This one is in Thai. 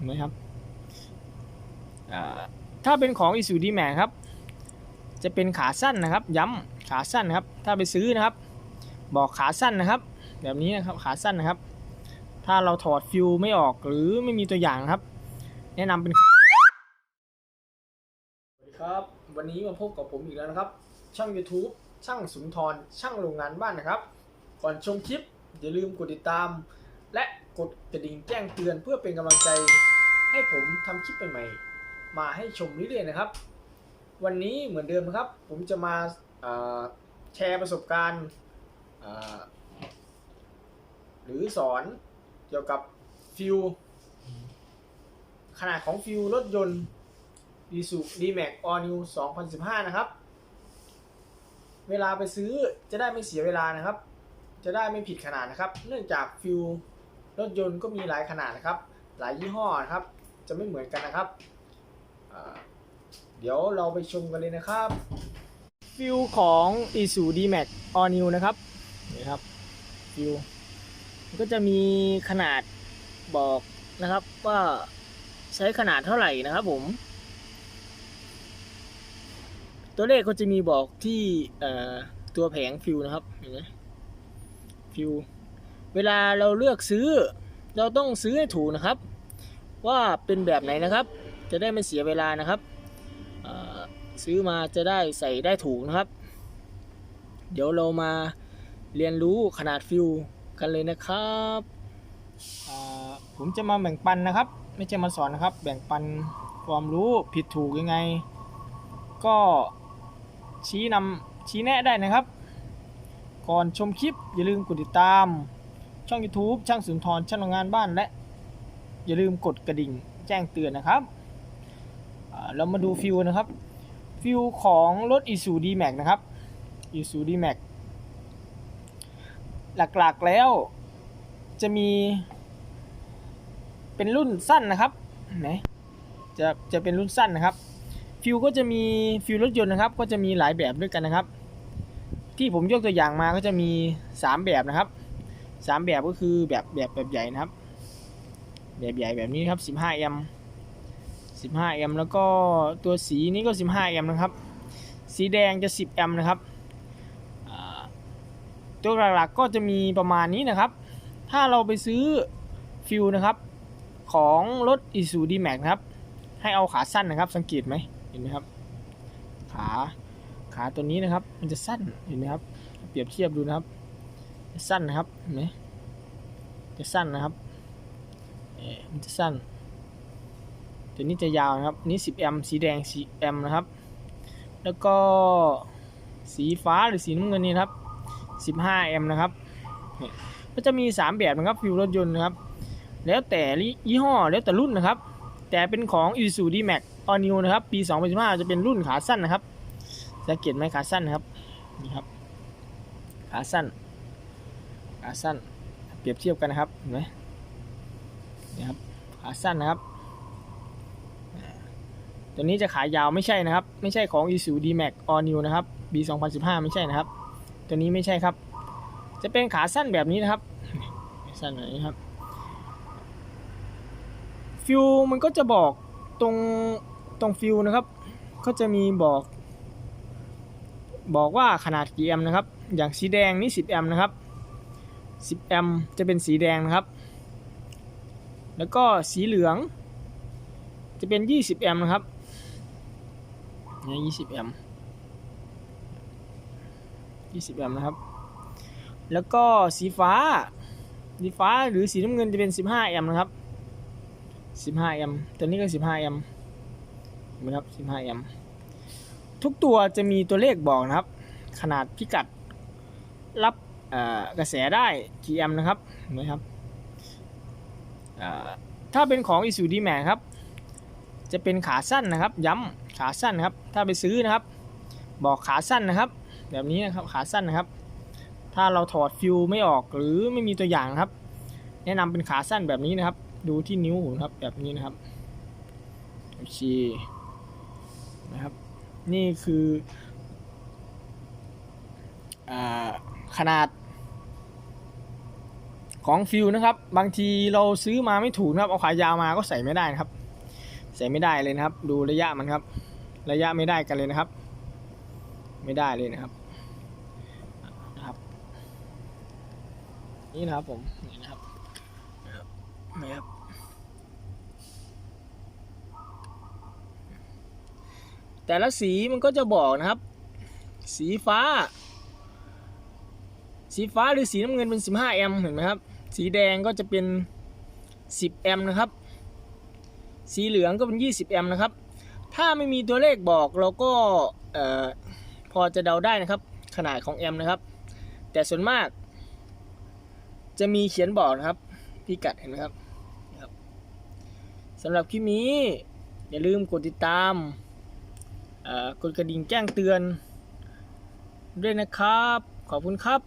เห็นไหมครับถ้าเป็นของ i s u d m a x ครับ จะเป็นขาสั้นนะครับ ย้ำขาสั้นครับ ถ้าไปซื้อนะครับ บอกขาสั้นนะครับ แบบนี้นะครับขาสั้นนะครับ ถ้าเราถอดฟิวไม่ออกหรือไม่มีตัวอย่างครับ แนะนำเป็นสวัสดีครับ วันนี้มาพบกับผมอีกแล้วนะครับ ช่อง YouTube ช่างสุนทรช่างโรงงานบ้านนะครับ ก่อนชมคลิปอย่าลืมกดติดตาม กดกระดิ่งแจ้งเตือนเพื่อเป็นกำลังใจให้ผมทำคลิปใหม่ๆมาให้ชมเรื่อยๆนะครับ วันนี้เหมือนเดิมครับ ผมจะมาแชร์ประสบการณ์หรือสอนเกี่ยวกับฟิวขนาดของฟิวรถยนต์ i s u D-Max All New 2015 นะครับ เวลาไปซื้อจะได้ไม่เสียเวลานะครับ จะได้ไม่ผิดขนาดนะครับ เนื่องจากฟิว รถยนต์ก็มีหลายขนาดนะครับ หลายยี่ห้อนะครับ จะไม่เหมือนกันนะครับ เดี๋ยวเราไปชมกันเลยนะครับฟิวของ i s u D-Max All New นะครับนี่ครับฟิวก็จะมีขนาดบอกนะครับว่าใช้ขนาดเท่าไหร่นะครับผม ตัวเลขก็จะมีบอกที่ตัวแผงฟิวนะครับเห็นไหมฟิว เวลาเราเลือกซื้อ เราต้องซื้อให้ถูกนะครับ ว่าเป็นแบบไหนนะครับ จะได้ไม่เสียเวลานะครับซื้อมาจะได้ใส่ได้ถูกนะครับ เดี๋ยวเรามาเรียนรู้ขนาดฟิวกันเลยนะครับผมจะมาแบ่งปันนะครับ ไม่ใช่มาสอนนะครับ แบ่งปันความรู้ผิดถูกยังไง ก็ชี้นำชี้แนะได้นะครับ ก่อนชมคลิปอย่าลืมกดติดตาม ช่อง YouTube ช่างสุนทรช่างโรงงานบ้านและ อย่าลืมกดกระดิ่งแจ้งเตือนนะครับเรามาดูฟิวนะครับ ฟิวของรถ i s u D-Max นะครับ i s u D-Max หลักๆแล้วจะมี เป็นรุ่นสั้นนะครับไหนจะจะเป็นรุ่นสั้นนะครับ ฟิวก็จะมีฟิวรถยนต์นะครับ ก็จะมีหลายแบบด้วยกันนะครับ ที่ผมยกตัวอย่างมาก็จะมี 3 แบบนะครับ 3แบบก็คือแบบแบบแบบใหญ่นะครับ แบบใหญ่แบบนี้ครับ15แอมป์15แอมป์แล้วก็ตัวสีนี้ก็15แอมป์นะครับ สีแดงจะ10แอมป์นะครับตัวหลักๆก็จะมีประมาณนี้นะครับ ถ้าเราไปซื้อฟิวนะครับ ของรถ i s u D-Max นะครับ ให้เอาขาสั้นนะครับ สังเกตไหมเห็นไหมครับ ขาขาตัวนี้นะครับ มันจะสั้นเห็นไหมครับ เปรียบเทียบดูนะครับ สั้นนะครับเห็นไหมจะสั้นนะครับเอ่อมันจะสั้นตัวนี้จะยาวนะครับนี้10 แอมสีแดง10แอมนะครับ แล้วก็สีฟ้าหรือสีน้ำเงินนี่ครับ 15 แอมนะครับเนี่ยก็จะมี 3 แบบนะครับฟิวรถยนต์นะครับ แล้วแต่ยี่ห้อแล้วแต่รุ่นนะครับ แต่เป็นของ i s u D-Max All New นะครับ ปี 2015 จะเป็นรุ่นขาสั้นนะครับสังเกตไหมขาสั้นนะครับ นี่ครับ ขาสั้น ขาสั้น เปรียบเทียบกันนะครับเห็นไหมนี่ครับขาสั้นนะครับ ตัวนี้จะขายาวไม่ใช่นะครับ ไม่ใช่ของ i s u D-Max All New นะครับปี2015 ไม่ใช่นะครับ ตัวนี้ไม่ใช่ครับ จะเป็นขาสั้นแบบนี้นะครับ สั้นแบบนี้ครับ ฟิวมันก็จะบอกตรงตรงฟิวนะครับ ก็จะมีบอก บอกว่าขนาดกี่แอมป์นะครับ อย่างสีแดงนี่ 10 แอมป์นะครับ 10 แอมป์จะเป็นสีแดงนะครับ แล้วก็สีเหลือง จะเป็น 20 แอมป์นะครับเนี่ย20 แอมป์20 แอมป์นะครับ แล้วก็สีฟ้า สีฟ้าหรือสีน้ำเงินจะเป็น 15 แอมป์นะครับ 15 แอมป์ตัวนี้ก็ 15 แอมป์เห็นไหมครับ 15 แอมป์ทุกตัวจะมีตัวเลขบอกนะครับ ขนาดพิกัดรับ กระแสได้กี่แอมป์นะครับนไหมครับถ้าเป็นของ i s u D-Max ครับ จะเป็นขาสั้นนะครับ ย้ำขาสั้นนะครับ ถ้าไปซื้อนะครับ บอกขาสั้นนะครับ แบบนี้นะครับขาสั้นนะครับ ถ้าเราถอดฟิวไม่ออกหรือไม่มีตัวอย่างครับ แนะนำเป็นขาสั้นแบบนี้นะครับ ดูที่นิ้วผมครับแบบนี้นะครับโอเคนะครับ นี่คืออขนาด ของฟิวนะครับ บางทีเราซื้อมาไม่ถูกนะครับ เอาขายาวมาก็ใส่ไม่ได้นะครับ ใส่ไม่ได้เลยนะครับ ดูระยะมันครับ ระยะไม่ได้กันเลยนะครับ ไม่ได้เลยนะครับนะครับ นี่นะครับผมนี่นะครับนะครับนี่ครับแต่ละสีมันก็จะบอกนะครับ สีฟ้า สีฟ้าหรือสีน้ำเงินเป็น 15 แอมป์เห็นไหมครับ สีแดงก็จะเป็น 10 แอมป์นะครับ สีเหลืองก็เป็น 20 แอมป์นะครับ ถ้าไม่มีตัวเลขบอกเราก็พอจะเดาได้นะครับ ขนาดของแอมป์นะครับ แต่ส่วนมาก จะมีเขียนบอกนะครับพิกัดเห็นไหมครับสำหรับคลิปนี้ อย่าลืมกดติดตามกดกระดิ่งแจ้งเตือนด้วยนะครับ ขอบคุณครับ